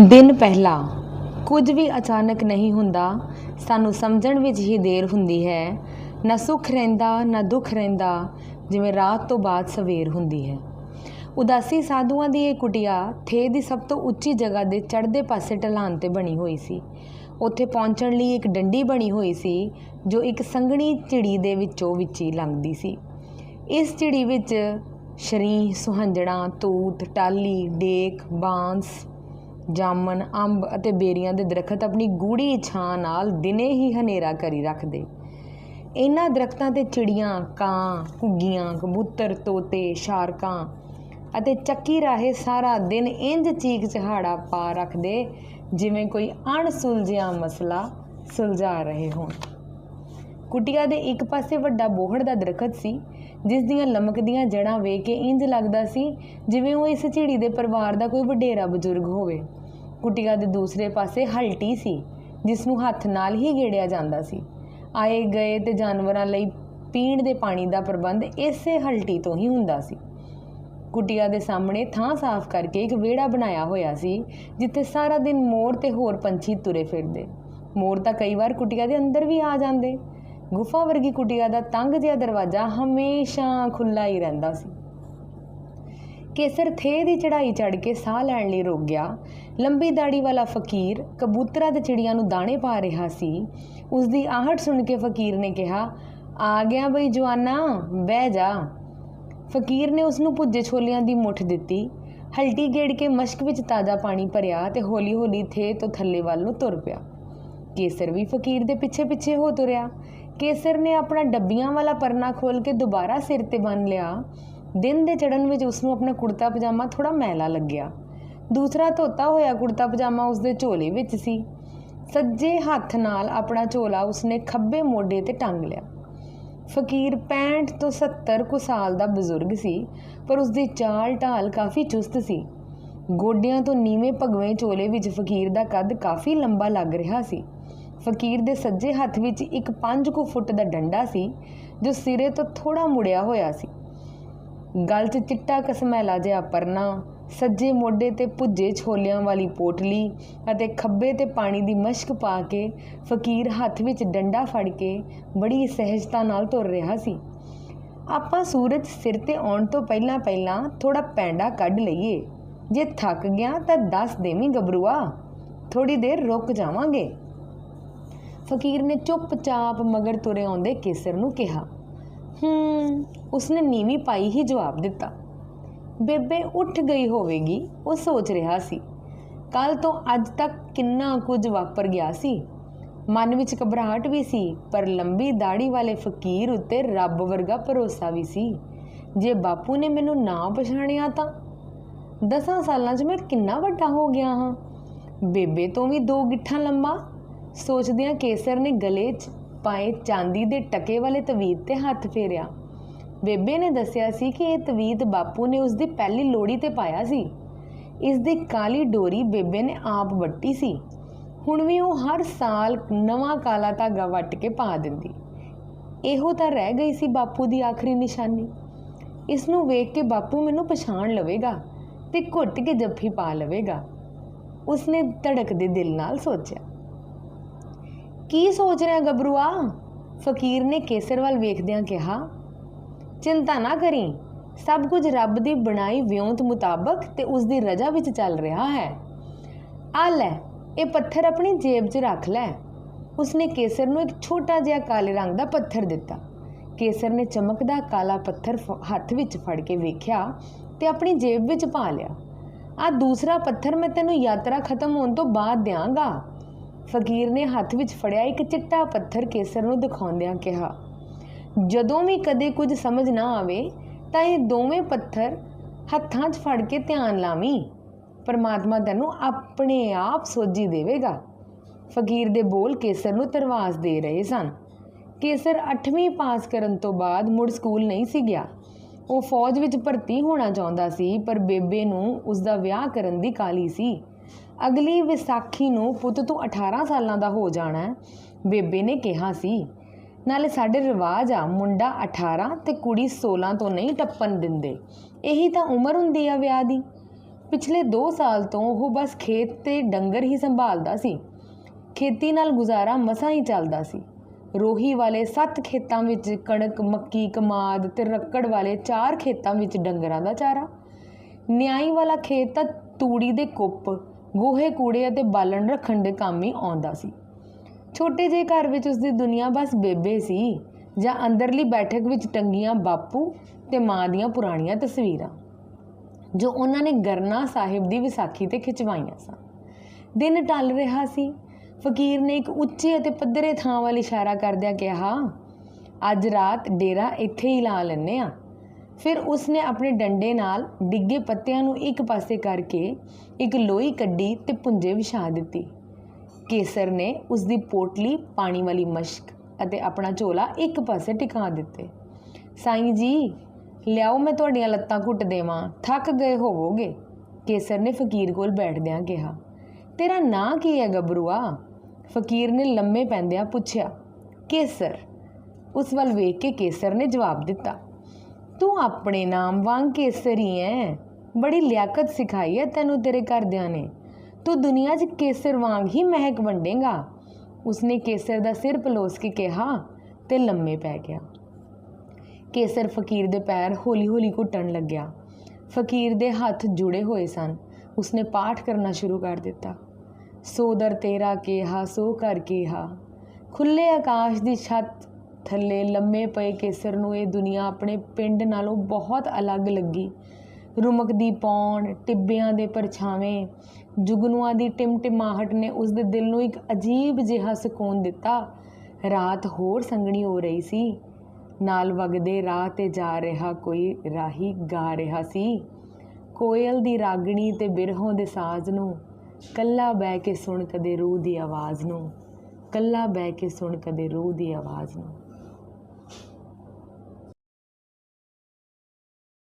ਦਿਨ ਪਹਿਲਾ ਕੁਝ ਵੀ ਅਚਾਨਕ ਨਹੀਂ ਹੁੰਦਾ, ਸਾਨੂੰ ਸਮਝਣ ਵਿੱਚ ਹੀ ਦੇਰ ਹੁੰਦੀ ਹੈ। ਨਾ ਸੁੱਖ ਰਹਿੰਦਾ, ਨਾ ਦੁੱਖ ਰਹਿੰਦਾ, ਜਿਵੇਂ ਰਾਤ ਤੋਂ ਬਾਅਦ ਸਵੇਰ ਹੁੰਦੀ ਹੈ। ਉਦਾਸੀ ਸਾਧੂਆਂ ਦੀ ਇਹ ਕੁਟਿਆ ਥੇ ਦੀ ਸਭ ਤੋਂ ਉੱਚੀ ਜਗ੍ਹਾ ਦੇ ਚੜ੍ਹਦੇ ਪਾਸੇ ਢਲਾਨ ਤੇ ਬਣੀ ਹੋਈ ਸੀ। ਉੱਥੇ ਪਹੁੰਚਣ ਲਈ ਇੱਕ ਡੰਡੀ ਬਣੀ ਹੋਈ ਸੀ, ਜੋ ਇੱਕ ਸੰਘਣੀ ਝਿੜੀ ਦੇ ਵਿੱਚੋਂ ਵਿੱਚੀ ਲੰਘਦੀ ਸੀ। ਇਸ ਝਿੜੀ ਵਿੱਚ ਸ਼ਰੀਂ ਸੁਹੰਜਣਾ ਤੂਤ ਟਾਲੀ ਡੇਕ, ਬਾਂਸ ਜਾਮਨ ਅੰਬ ਅਤੇ ਬੇਰੀਆਂ ਦੇ ਦਰਖਤ ਆਪਣੀ ਗੂੜੀ ਛਾਂ ਨਾਲ ਦਿਨੇ ਹੀ ਹਨੇਰਾ ਕਰੀ ਰੱਖਦੇ। ਇਹਨਾਂ ਦਰਖਤਾਂ ਤੇ ਚਿੜੀਆਂ, ਕਾਂ, ਘੁੱਗੀਆਂ, ਕਬੂਤਰ, ਤੋਤੇ, ਸ਼ਾਰਕਾਂ ਅਤੇ ਚੱਕੀ ਰਾਹੇ ਸਾਰਾ ਦਿਨ ਇੰਜ ਚੀਕ ਚਹਾੜਾ ਪਾ ਰੱਖਦੇ ਜਿਵੇਂ ਕੋਈ ਅਣਸੁਲਝਿਆ ਮਸਲਾ ਸੁਲਝਾ ਰਹੇ ਹੋਣ। ਕੁਟੀਆ ਦੇ ਇੱਕ ਪਾਸੇ ਵੱਡਾ ਬੋਹੜ ਦਾ ਦਰਖਤ ਸੀ, ਜਿਸ ਦੀਆਂ ਲਮਕਦੀਆਂ ਜੜਾਂ ਵੇਖ ਕੇ ਇੰਜ ਲੱਗਦਾ ਸੀ ਜਿਵੇਂ ਉਹ ਇਸ ਝਿੜੀ ਦੇ ਪਰਿਵਾਰ ਦਾ ਕੋਈ ਵਡੇਰਾ ਬਜ਼ੁਰਗ ਹੋਵੇ। ਕੁਟੀਆ ਦੇ ਦੂਸਰੇ ਪਾਸੇ ਹਲਟੀ ਸੀ, ਜਿਸ ਨੂੰ ਹੱਥ ਨਾਲ ਹੀ ਗੇੜਿਆ ਜਾਂਦਾ ਸੀ। ਆਏ ਗਏ ਤੇ ਜਾਨਵਰਾਂ ਲਈ ਪੀਣ ਦੇ ਪਾਣੀ ਦਾ ਪ੍ਰਬੰਧ ਇਸੇ ਹਲਟੀ ਤੋਂ ਹੀ ਹੁੰਦਾ ਸੀ। ਕੁਟੀਆ ਦੇ ਸਾਹਮਣੇ ਥਾਂ ਸਾਫ਼ ਕਰਕੇ ਇੱਕ ਵਿਹੜਾ ਬਣਾਇਆ ਹੋਇਆ ਸੀ, ਜਿੱਥੇ ਸਾਰਾ ਦਿਨ ਮੋਰ ਤੇ ਹੋਰ ਪੰਛੀ ਤੁਰੇ ਫਿਰਦੇ। ਮੋਰ ਤਾਂ ਕਈ ਵਾਰ ਕੁਟੀਆ ਦੇ ਅੰਦਰ ਵੀ ਆ ਜਾਂਦੇ। ਗੁਫਾ ਵਰਗੀ ਕੁਟੀਆ ਦਾ ਤੰਗ ਜਿਹਾ ਦਰਵਾਜ਼ਾ ਹਮੇਸ਼ਾ ਖੁੱਲਾ ਹੀ ਰਹਿੰਦਾ ਸੀ। ਕੇਸਰ ਥੇ ਦੀ ਚੜ੍ਹਾਈ ਚੜ੍ਹ ਕੇ ਸਾਹ ਲੈਣ ਲਈ ਰੁਕ ਗਿਆ। ਲੰਬੀ ਦਾੜੀ ਵਾਲਾ ਫਕੀਰ ਕਬੂਤਰਾਂ ਤੇ ਚਿੜੀਆਂ ਨੂੰ ਦਾਣੇ ਪਾ ਰਿਹਾ ਸੀ। ਉਸ ਦੀ ਆਹਟ ਸੁਣ ਕੇ ਫਕੀਰ ਨੇ ਕਿਹਾ, ਆ ਗਿਆ ਬਈ ਜਵਾਨਾ, ਬਹਿ ਜਾ। ਫਕੀਰ ਨੇ ਉਸ ਨੂੰ ਭੁੱਜੇ ਛੋਲਿਆਂ ਦੀ ਮੁੱਠ ਦਿੱਤੀ। ਹਲਟੀ ਗੇੜ ਕੇ ਮਸ਼ਕ ਵਿੱਚ ਤਾਜ਼ਾ ਪਾਣੀ ਭਰਿਆ ਤੇ ਹੌਲੀ-ਹੌਲੀ ਥੇ ਤੋਂ ਥੱਲੇ ਵੱਲ ਨੂੰ ਤੁਰ ਪਿਆ। ਕੇਸਰ ਵੀ ਫਕੀਰ ਦੇ ਪਿੱਛੇ-ਪਿੱਛੇ ਹੋ ਤੁਰਿਆ। ਕੇਸਰ ਨੇ ਆਪਣਾ ਡੱਬੀਆਂ ਵਾਲਾ ਪਰਨਾ ਖੋਲ ਕੇ ਦੁਬਾਰਾ ਸਿਰ ਤੇ ਬੰਨ ਲਿਆ। ਦਿਨ ਦੇ ਚੜਨ ਵਿੱਚ ਉਸ ਨੂੰ ਆਪਣਾ ਕੁੜਤਾ ਪਜਾਮਾ ਥੋੜਾ ਮੈਲਾ ਲੱਗਿਆ। ਦੂਸਰਾ ਧੋਤਾ ਹੋਇਆ ਕੁੜਤਾ ਪਜਾਮਾ ਉਸ ਦੇ ਝੋਲੇ ਵਿੱਚ ਸੀ। ਸੱਜੇ ਹੱਥ ਨਾਲ ਆਪਣਾ ਝੋਲਾ ਉਸਨੇ ਖੱਬੇ ਮੋਢੇ ਤੇ ਟੰਗ ਲਿਆ। ਫਕੀਰ 65 ਤੋਂ 70 ਕੁ ਸਾਲ ਦਾ ਬਜ਼ੁਰਗ ਸੀ, ਪਰ ਉਸ ਦੀ ਚਾਲ ਢਾਲ ਕਾਫੀ ਚੁਸਤ ਸੀ। ਗੋਡਿਆਂ ਤੋਂ ਨੀਵੇਂ ਭਗਵੇਂ ਝੋਲੇ ਵਿੱਚ ਫਕੀਰ ਦਾ ਕੱਦ ਕਾਫੀ ਲੰਬਾ ਲੱਗ ਰਿਹਾ ਸੀ। ਫਕੀਰ ਦੇ ਸੱਜੇ ਹੱਥ ਵਿੱਚ ਇੱਕ 5 ਕੁ ਫੁੱਟ ਦਾ ਡੰਡਾ ਸੀ, ਜੋ ਸਿਰੇ ਤੋਂ ਥੋੜਾ ਮੁੜਿਆ ਹੋਇਆ ਸੀ। ਗਲ 'ਚ ਚਿੱਟਾ ਕਸਮੈਲਾ ਜਿਹਾ ਪਰਨਾ, ਸੱਜੇ ਮੋਢੇ ਤੇ ਪੁੱਜੇ ਛੋਲਿਆਂ ਵਾਲੀ ਪੋਟਲੀ ਅਤੇ ਖੱਬੇ ਤੇ ਪਾਣੀ ਦੀ ਮਸ਼ਕ ਪਾ ਕੇ ਫਕੀਰ ਹੱਥ ਵਿੱਚ ਡੰਡਾ ਫੜ ਕੇ ਬੜੀ ਸਹਿਜਤਾ ਨਾਲ ਤੁਰ ਰਿਹਾ ਸੀ। ਆਪਾਂ ਸੂਰਜ ਸਿਰ ਤੇ ਆਉਣ ਤੋਂ ਪਹਿਲਾਂ ਪਹਿਲਾਂ ਥੋੜਾ ਪੈਂਡਾ ਕੱਢ ਲਈਏ। ਜੇ ਥੱਕ ਗਿਆ ਤਾਂ ਦੱਸ ਦੇਵੀਂ ਗੱਭਰੂਆ। ਥੋੜੀ ਦੇਰ ਰੁਕ ਜਾਵਾਂਗੇ। ਫਕੀਰ ਨੇ ਚੁੱਪਚਾਪ ਮਗਰ ਤੁਰੇ ਆਉਂਦੇ ਕੇਸਰ ਨੂੰ ਕਿਹਾ, ਹੂੰ, ਉਸਨੇ ਨੀਵੀਂ ਪਾਈ ਹੀ ਜਵਾਬ ਦਿੱਤਾ। ਬੇਬੇ ਉੱਠ ਗਈ ਹੋਵੇਗੀ, ਉਹ ਸੋਚ ਰਿਹਾ ਸੀ। ਕੱਲ ਤੋਂ ਅੱਜ ਤੱਕ ਕਿੰਨਾ ਕੁਝ ਵਾਪਰ ਗਿਆ ਸੀ। ਮਨ ਵਿੱਚ ਘਬਰਾਹਟ ਵੀ ਸੀ, ਪਰ ਲੰਬੀ ਦਾੜੀ ਵਾਲੇ ਫਕੀਰ ਉੱਤੇ ਰੱਬ ਵਰਗਾ ਭਰੋਸਾ ਵੀ ਸੀ। ਜੇ ਬਾਪੂ ਨੇ ਮੈਨੂੰ ਨਾ ਪਛਾਣਿਆ ਤਾਂ? ਦਸਾਂ ਸਾਲਾਂ 'ਚ ਮੈਂ ਕਿੰਨਾ ਵੱਡਾ ਹੋ ਗਿਆ ਹਾਂ। ਬੇਬੇ ਤੋਂ ਵੀ ਦੋ ਗਿੱਠਾਂ ਲੰਮਾ ਸੋਚਦਿਆਂ ਕੇਸਰ ਨੇ ਗਲੇ 'ਚ ਪਾਏ ਚਾਂਦੀ ਦੇ ਟਕੇ ਵਾਲੇ ਤਵੀਤ ਤੇ ਹੱਥ ਫੇਰਿਆ। ਬੇਬੇ ਨੇ ਦੱਸਿਆ ਸੀ ਕਿ ਇਹ ਤਵੀਤ ਬਾਪੂ ਨੇ ਉਸ ਦੀ ਪਹਿਲੀ ਲੋੜੀ ਤੇ ਪਾਇਆ ਸੀ। ਇਸ ਦੀ ਕਾਲੀ ਡੋਰੀ ਬੇਬੇ ਨੇ ਆਪ ਵੱਟੀ ਸੀ। ਹੁਣ ਵੀ ਉਹ ਹਰ ਸਾਲ ਨਵਾਂ ਕਾਲਾ ਧਾਗਾ ਵੱਟ ਕੇ ਪਾ ਦਿੰਦੀ। ਇਹੋ ਤਾਂ ਰਹਿ ਗਈ ਸੀ ਬਾਪੂ ਦੀ ਆਖਰੀ ਨਿਸ਼ਾਨੀ। ਇਸ ਨੂੰ ਵੇਖ ਕੇ ਬਾਪੂ ਮੈਨੂੰ ਪਛਾਣ ਲਵੇਗਾ ਤੇ ਘੁੱਟ ਕੇ ਜੱਫੀ ਪਾ ਲਵੇਗਾ। ਉਸਨੇ ਧੜਕਦੇ ਦਿਲ ਨਾਲ ਸੋਚਿਆ। ਕੀ ਸੋਚ ਰਿਹਾ ਗੱਭਰੂਆ? ਫਕੀਰ ਨੇ ਕੇਸਰ ਵੱਲ ਵੇਖਦਿਆਂ ਕਿਹਾ, ਚਿੰਤਾ ਨਾ ਕਰੀ, ਸਭ ਕੁਝ ਰੱਬ ਦੀ ਬਣਾਈ ਵਿਉਂਤ ਮੁਤਾਬਕ ਤੇ ਉਸ ਦੀ ਰਜ਼ਾ ਵਿੱਚ ਚੱਲ ਰਿਹਾ ਹੈ। ਆ ਲੈ, ਇਹ ਪੱਥਰ ਆਪਣੀ ਜੇਬ 'ਚ ਰੱਖ ਲੈ। ਉਸਨੇ ਕੇਸਰ ਨੂੰ ਇੱਕ ਛੋਟਾ ਜਿਹਾ ਕਾਲੇ ਰੰਗ ਦਾ ਪੱਥਰ ਦਿੱਤਾ। ਕੇਸਰ ਨੇ ਚਮਕਦਾ ਕਾਲਾ ਪੱਥਰ ਫ- ਹੱਥ ਵਿੱਚ ਫੜ ਕੇ ਵੇਖਿਆ ਤੇ ਆਪਣੀ ਜੇਬ ਵਿੱਚ ਪਾ ਲਿਆ। ਆ ਦੂਸਰਾ ਪੱਥਰ ਮੈਂ ਤੈਨੂੰ ਯਾਤਰਾ ਖਤਮ ਹੋਣ ਤੋਂ ਬਾਅਦ ਦਿਆਂਗਾ। ਫਕੀਰ ਨੇ ਹੱਥ ਵਿੱਚ ਫੜਿਆ ਇੱਕ ਚਿੱਟਾ ਪੱਥਰ ਕੇਸਰ ਨੂੰ ਦਿਖਾਉਂਦਿਆਂ ਕਿਹਾ, ਜਦੋਂ ਵੀ ਕਦੇ ਕੁਝ ਸਮਝ ਨਾ ਆਵੇ, ਤਾਂ ਇਹ ਦੋਵੇਂ ਪੱਥਰ ਹੱਥਾਂ 'ਚ ਫੜ ਕੇ ਧਿਆਨ ਲਾਵੀਂ। ਪਰਮਾਤਮਾ ਤੈਨੂੰ ਆਪਣੇ ਆਪ ਸੋਝੀ ਦੇਵੇਗਾ। ਫਕੀਰ ਦੇ ਬੋਲ ਕੇਸਰ ਨੂੰ ਤਰਵਾਸ ਦੇ ਰਹੇ ਸਨ। ਕੇਸਰ 8ਵੀਂ ਪਾਸ ਕਰਨ ਤੋਂ ਬਾਅਦ ਮੁੜ ਸਕੂਲ ਨਹੀਂ ਸੀ ਗਿਆ। ਉਹ ਫੌਜ ਵਿੱਚ ਭਰਤੀ ਹੋਣਾ ਚਾਹੁੰਦਾ ਸੀ, ਪਰ ਬੇਬੇ ਨੂੰ ਉਸ ਦਾ ਵਿਆਹ ਕਰਨ ਦੀ ਕਾਲੀ ਸੀ। ਅਗਲੀ ਵਿਸਾਖੀ ਨੂੰ ਪੁੱਤ ਤੂੰ 18 ਸਾਲਾਂ ਦਾ ਹੋ ਜਾਣਾ ਬੇਬੇ ਨੇ ਕਿਹਾ ਸੀ, ਨਾਲੇ ਸਾਡੇ ਰਿਵਾਜ ਆ, ਮੁੰਡਾ 18 ਤੇ ਕੁੜੀ 16 ਤੋਂ ਨਹੀਂ ਟੱਪਣ ਦਿੰਦੇ। ਇਹੀ ਤਾਂ ਉਮਰ ਹੁੰਦੀ ਆ ਵਿਆਹ ਦੀ। ਪਿਛਲੇ 2 ਸਾਲ ਤੋਂ ਉਹ ਬਸ ਖੇਤ ਤੇ ਡੰਗਰ ਹੀ ਸੰਭਾਲਦਾ ਸੀ। ਖੇਤੀ ਨਾਲ ਗੁਜ਼ਾਰਾ ਮਸਾਂ ਹੀ ਚੱਲਦਾ ਸੀ। ਰੋਹੀ ਵਾਲੇ 7 ਖੇਤਾਂ ਵਿੱਚ ਕਣਕ, ਮੱਕੀ, ਕਮਾਦ ਤੇ ਰੱਕੜ ਵਾਲੇ 4 ਖੇਤਾਂ ਵਿੱਚ ਡੰਗਰਾਂ ਦਾ ਚਾਰਾ। ਨਿਆਈ ਵਾਲਾ ਖੇਤ ਤਾਂ ਤੂੜੀ ਦੇ ਕੁੱਪ ਗੋਹੇ, ਕੂੜੇ ਅਤੇ ਬਾਲਣ ਰੱਖਣ ਦੇ ਕੰਮ ਹੀ ਆਉਂਦਾ ਸੀ। ਛੋਟੇ ਜਿਹੇ ਘਰ ਵਿੱਚ ਉਸਦੀ ਦੁਨੀਆ ਬਸ ਬੇਬੇ ਸੀ ਜਾਂ ਅੰਦਰਲੀ ਬੈਠਕ ਵਿੱਚ ਟੰਗੀਆਂ ਬਾਪੂ ਤੇ ਮਾਂ ਦੀਆਂ ਪੁਰਾਣੀਆਂ ਤਸਵੀਰਾਂ, ਜੋ ਉਹਨਾਂ ਨੇ ਗਰਨਾ ਸਾਹਿਬ ਦੀ ਵਿਸਾਖੀ ਤੇ ਖਿਚਵਾਈਆਂ ਸਨ। ਦਿਨ ਟਲ ਰਿਹਾ ਸੀ। ਫਕੀਰ ਨੇ ਇੱਕ ਉੱਚੇ ਅਤੇ ਪੱਧਰੇ ਥਾਂ ਵੱਲ ਇਸ਼ਾਰਾ ਕਰਦਿਆਂ ਕਿਹਾ, ਅੱਜ ਰਾਤ ਡੇਰਾ ਇੱਥੇ ਹੀ ਲਾ ਲੈਨੇ ਆ ਫਿਰ ਉਸਨੇ ਆਪਣੇ ਡੰਡੇ ਨਾਲ ਡਿੱਗੇ ਪੱਤਿਆਂ ਨੂੰ ਇੱਕ ਪਾਸੇ ਕਰਕੇ ਇੱਕ ਲੋਈ ਕੱਢੀ ਤੇ ਪੁੰਜੇ ਵਿਛਾ ਦਿੱਤੀ। ਕੇਸਰ ਨੇ ਉਸ ਦੀ ਪੋਟਲੀ ਪਾਣੀ ਵਾਲੀ ਮਸ਼ਕ ਅਤੇ ਆਪਣਾ ਝੋਲਾ ਇੱਕ ਪਾਸੇ ਟਿਕਾ ਦਿੱਤੇ। ਸਾਈਂ ਜੀ, ਲਿਆਓ ਮੈਂ ਤੁਹਾਡੀਆਂ ਲੱਤਾਂ ਘੁੱਟ ਦੇਵਾਂ, ਥੱਕ ਗਏ ਹੋਵੋਗੇ? ਕੇਸਰ ਨੇ ਫਕੀਰ ਕੋਲ ਬੈਠਦਿਆਂ ਕਿਹਾ। ਤੇਰਾ ਨਾਂ ਕੀ ਹੈ ਗੱਭਰੂਆ ਫਕੀਰ ਨੇ ਲੰਮੇ ਪੈਂਦਿਆਂ ਪੁੱਛਿਆ। ਕੇਸਰ। ਉਸ ਵੱਲ ਵੇਖ ਕੇ ਕੇਸਰ ਨੇ ਜਵਾਬ ਦਿੱਤਾ। ਤੂੰ ਆਪਣੇ ਨਾਮ ਵਾਂਗ ਕੇਸਰੀ ਐ। ਬੜੀ ਲਿਆਕਤ ਸਿਖਾਈ ਐ ਤੈਨੂੰ ਤੇਰੇ ਘਰਦਿਆਂ ਨੇ। ਤੂੰ ਦੁਨੀਆ 'ਚ ਕੇਸਰ ਵਾਂਗ ਹੀ ਮਹਿਕ ਵੰਡੇਗਾ। ਉਸਨੇ ਕੇਸਰ ਦਾ ਸਿਰ ਪਲੋਸ ਕੇ ਕਿਹਾ ਤੇ ਲੰਮੇ ਪੈ ਗਿਆ। ਕੇਸਰ ਫਕੀਰ ਦੇ ਪੈਰ ਹੌਲੀ-ਹੌਲੀ ਘੁੱਟਣ ਲੱਗਿਆ। ਫਕੀਰ ਦੇ ਹੱਥ ਜੁੜੇ ਹੋਏ ਸਨ। ਉਸਨੇ ਪਾਠ ਕਰਨਾ ਸ਼ੁਰੂ ਕਰ ਦਿੱਤਾ। ਸੋ ਦਰ ਤੇਰਾ ਕਿਹਾ, ਸੋ ਕਰ ਕਿਹਾ। ਖੁੱਲੇ ਆਕਾਸ਼ ਦੀ ਛੱਤ ਥੱਲੇ ਲੰਮੇ ਪਏ ਕੇਸਰ ਨੂੰ ਇਹ ਦੁਨੀਆ ਆਪਣੇ ਪਿੰਡ ਨਾਲੋਂ ਬਹੁਤ ਅਲੱਗ ਲੱਗੀ। ਰੁਮਕਦੀ ਪੌਣ, ਟਿੱਬਿਆਂ ਦੇ ਪਰਛਾਵੇਂ, ਜੁਗਨੂਆਂ ਦੀ ਟਿਮਟਿਮਾਹਟ ਨੇ ਉਸ ਦੇ ਦਿਲ ਨੂੰ ਇੱਕ ਅਜੀਬ ਜਿਹਾ ਸਕੂਨ ਦਿੱਤਾ। ਰਾਤ ਹੋਰ ਸੰਗਣੀ ਹੋ ਰਹੀ ਸੀ। ਨਾਲ ਵਗਦੇ ਰਾਹ ਤੇ ਜਾ ਰਿਹਾ ਕੋਈ ਰਾਹੀ ਗਾ ਰਿਹਾ ਸੀ। ਕੋਇਲ ਦੀ ਰਾਗਣੀ ਤੇ ਬਿਰਹੋਂ ਦੇ ਸਾਜ਼ ਨੂੰ, ਕੱਲਾ ਬਹਿ ਕੇ ਸੁਣ ਕਦੇ ਰੂਹ ਦੀ ਆਵਾਜ਼ ਨੂੰ, ਕੱਲਾ ਬਹਿ ਕੇ ਸੁਣ ਕਦੇ ਰੂਹ ਦੀ ਆਵਾਜ਼ ਨੂੰ।